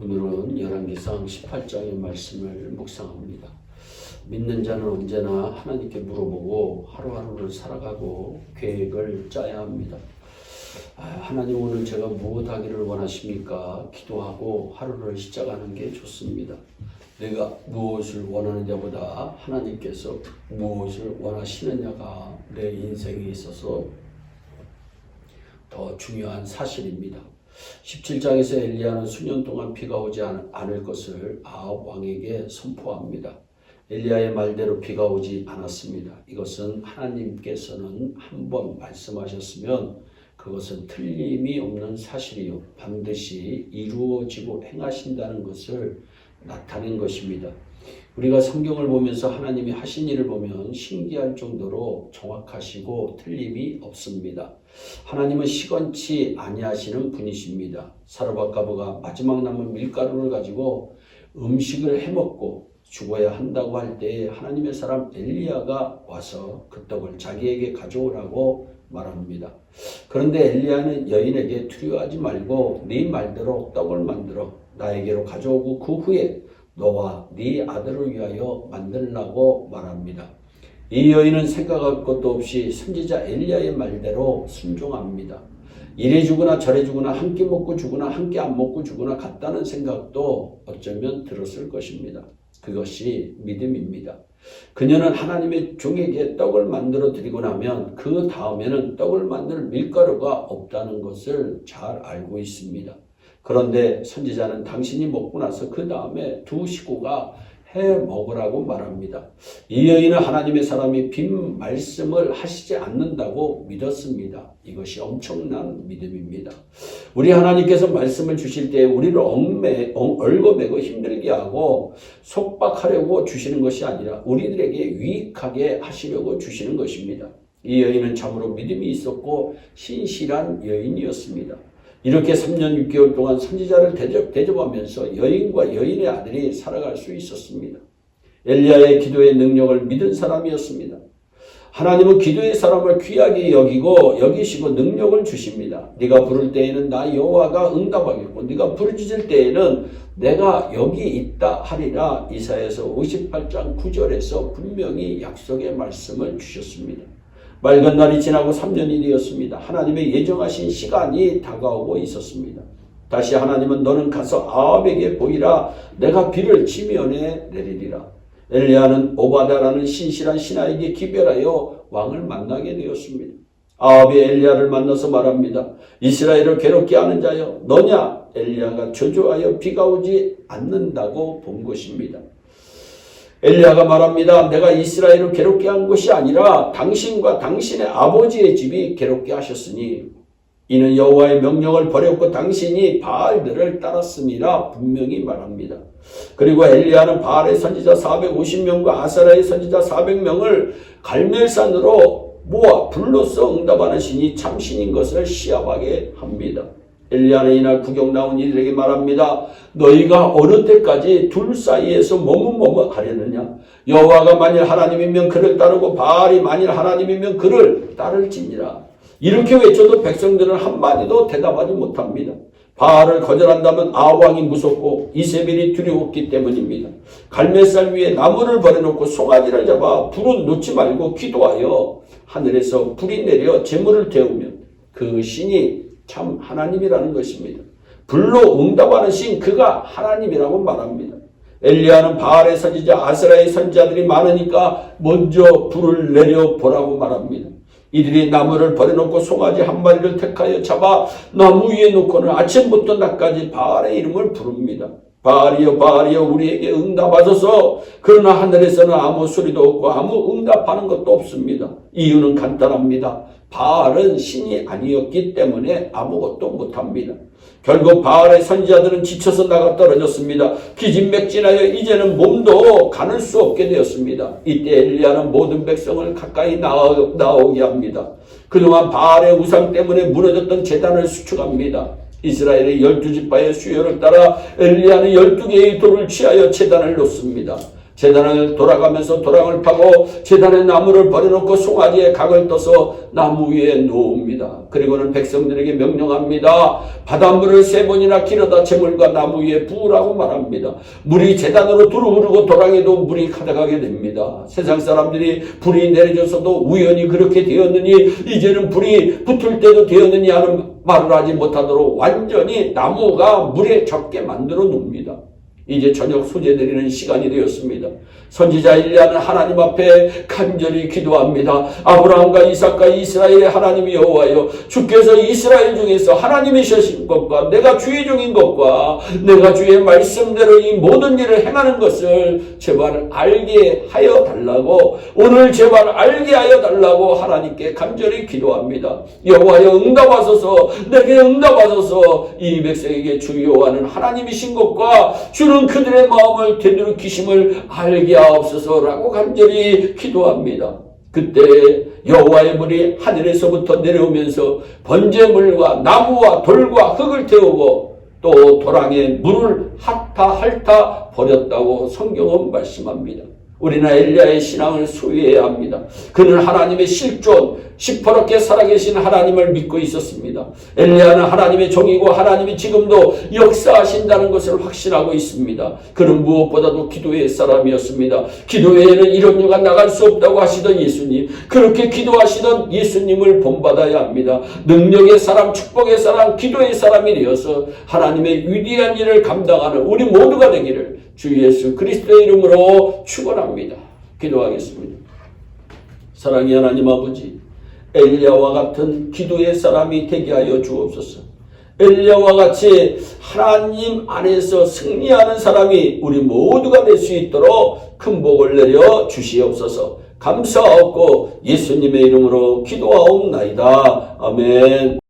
오늘은 열왕기상 18장의 말씀을 묵상합니다. 믿는 자는 언제나 하나님께 물어보고 하루하루를 살아가고 계획을 짜야 합니다. 아, 하나님 오늘 제가 무엇 하기를 원하십니까? 기도하고 하루를 시작하는 게 좋습니다. 내가 무엇을 원하느냐보다 하나님께서 무엇을 원하시느냐가 내 인생에 있어서 더 중요한 사실입니다. 17장에서 엘리야는 수년 동안 비가 오지 않- 않을 것을 아합 왕에게 선포합니다. 엘리야의 말대로 비가 오지 않았습니다. 이것은 하나님께서는 한 번 말씀하셨으면 그것은 틀림이 없는 사실이요. 반드시 이루어지고 행하신다는 것을 나타낸 것입니다. 우리가 성경을 보면서 하나님이 하신 일을 보면 신기할 정도로 정확하시고 틀림이 없습니다. 하나님은 시건치 아니하시는 분이십니다. 사르밧가부가 마지막 남은 밀가루를 가지고 음식을 해먹고 죽어야 한다고 할 때 하나님의 사람 엘리야가 와서 그 떡을 자기에게 가져오라고 말합니다. 그런데 엘리야는 여인에게 두려워하지 말고 네 말대로 떡을 만들어 나에게로 가져오고 그 후에 너와 네 아들을 위하여 만들라고 말합니다. 이 여인은 생각할 것도 없이 선지자 엘리야의 말대로 순종합니다. 이래 주거나 저래 주거나 한 끼 먹고 주거나 한 끼 안 먹고 주거나 같다는 생각도 어쩌면 들었을 것입니다. 그것이 믿음입니다. 그녀는 하나님의 종에게 떡을 만들어 드리고 나면 그 다음에는 떡을 만들 밀가루가 없다는 것을 잘 알고 있습니다. 그런데 선지자는 당신이 먹고 나서 그 다음에 두 식구가 해 먹으라고 말합니다. 이 여인은 하나님의 사람이 빈 말씀을 하시지 않는다고 믿었습니다. 이것이 엄청난 믿음입니다. 우리 하나님께서 말씀을 주실 때 우리를 얽매, 얽어매고 힘들게 하고 속박하려고 주시는 것이 아니라 우리들에게 유익하게 하시려고 주시는 것입니다. 이 여인은 참으로 믿음이 있었고 신실한 여인이었습니다. 이렇게 3년 6개월 동안 선지자를 대접, 대접하면서 여인과 여인의 아들이 살아갈 수 있었습니다. 엘리야의 기도의 능력을 믿은 사람이었습니다. 하나님은 기도의 사람을 귀하게 여기고 여기시고 능력을 주십니다. 네가 부를 때에는 나 여호와가 응답하겠고 네가 부르짖을 때에는 내가 여기 있다 하리라 이사야서 58장 9절에서 분명히 약속의 말씀을 주셨습니다. 맑은 날이 지나고 3년이 되었습니다. 하나님의 예정하신 시간이 다가오고 있었습니다. 다시 하나님은 너는 가서 아합에게 보이라 내가 비를 지면에 내리리라. 엘리야는 오바다라는 신실한 신하에게 기별하여 왕을 만나게 되었습니다. 아합이 엘리야를 만나서 말합니다. 이스라엘을 괴롭게 하는 자여 너냐 엘리야가 저주하여 비가 오지 않는다고 본 것입니다. 엘리야가 말합니다. 내가 이스라엘을 괴롭게 한 것이 아니라 당신과 당신의 아버지의 집이 괴롭게 하셨으니 이는 여호와의 명령을 버렸고 당신이 바알들을 따랐음이라 분명히 말합니다. 그리고 엘리야는 바알의 선지자 450명과 아사라의 선지자 400명을 갈멜산으로 모아 불로써 응답하는 신이 참신인 것을 시합하게 합니다. 엘리야는 이날 구경 나온 이들에게 말합니다. 너희가 어느 때까지 둘 사이에서 머뭇머뭇 하려느냐? 여호와가 만일 하나님이면 그를 따르고 바알이 만일 하나님이면 그를 따를지니라. 이렇게 외쳐도 백성들은 한마디도 대답하지 못합니다. 바알을 거절한다면 아왕이 무섭고 이세벨이 두려웠기 때문입니다. 갈매살 위에 나무를 버려놓고 송아지를 잡아 불은 놓지 말고 기도하여 하늘에서 불이 내려 재물을 태우면 그 신이 참 하나님이라는 것입니다. 불로 응답하는 신 그가 하나님이라고 말합니다. 엘리야는 바알의 선지자 아스라의 선지자들이 많으니까 먼저 불을 내려 보라고 말합니다. 이들이 나무를 버려놓고 송아지 한 마리를 택하여 잡아 나무 위에 놓고는 아침부터 낮까지 바알의 이름을 부릅니다. 바알이여 바알이여 우리에게 응답하소서 그러나 하늘에서는 아무 소리도 없고 아무 응답하는 것도 없습니다. 이유는 간단합니다. 바알은 신이 아니었기 때문에 아무것도 못합니다. 결국 바알의 선지자들은 지쳐서 나가 떨어졌습니다. 기진맥진하여 이제는 몸도 가눌 수 없게 되었습니다. 이때 엘리야는 모든 백성을 가까이 나오, 나오게 합니다. 그동안 바알의 우상 때문에 무너졌던 재단을 수축합니다. 이스라엘의 열두 지파의 수요를 따라 엘리야는 열두 개의 돌을 취하여 재단을 놓습니다. 재단을 돌아가면서 도랑을 파고 재단의 나무를 버려놓고 송아지의 각을 떠서 나무 위에 놓습니다. 그리고는 백성들에게 명령합니다. 바닷물을 세 번이나 길어다 재물과 나무 위에 부으라고 말합니다. 물이 재단으로 두루 흐르고 도랑에도 물이 가득하게 됩니다. 세상 사람들이 불이 내려져서도 우연히 그렇게 되었느니 이제는 불이 붙을 때도 되었느니 하는 말을 하지 못하도록 완전히 나무가 물에 적게 만들어 놓습니다. 이제 저녁 소재드리는 시간이 되었습니다. 선지자 일리야는 하나님 앞에 간절히 기도합니다. 아브라함과 이삭과 이스라엘의 하나님 여호와여 주께서 이스라엘 중에서 하나님이신 것과 내가 주의 종인 것과 내가 주의 말씀대로 이 모든 일을 행하는 것을 제발 알게 하여 달라고 오늘 제발 알게 하여 달라고 하나님께 간절히 기도합니다. 여호와여 응답하소서 내게 응답하소서 이 백성에게 주 여호와는 하나님이신 것과 주는 그들의 마음을 되돌이키심을 알게 하옵소서라고 간절히 기도합니다. 그때 여호와의 물이 하늘에서부터 내려오면서 번제물과 나무와 돌과 흙을 태우고 또 도랑에 물을 하타 핥아 버렸다고 성경은 말씀합니다. 우리는 엘리야의 신앙을 소유해야 합니다. 그는 하나님의 실존, 시퍼렇게 살아계신 하나님을 믿고 있었습니다. 엘리야는 하나님의 종이고 하나님이 지금도 역사하신다는 것을 확신하고 있습니다. 그는 무엇보다도 기도의 사람이었습니다. 기도회에는 이런 유가 나갈 수 없다고 하시던 예수님, 그렇게 기도하시던 예수님을 본받아야 합니다. 능력의 사람, 축복의 사람, 기도의 사람이 되어서 하나님의 위대한 일을 감당하는 우리 모두가 되기를 주 예수 그리스도의 이름으로 축원합니다. 기도하겠습니다. 사랑의 하나님 아버지, 엘리야와 같은 기도의 사람이 되게 하여 주옵소서. 엘리야와 같이 하나님 안에서 승리하는 사람이 우리 모두가 될 수 있도록 큰 복을 내려 주시옵소서. 감사하옵고 예수님의 이름으로 기도하옵나이다. 아멘.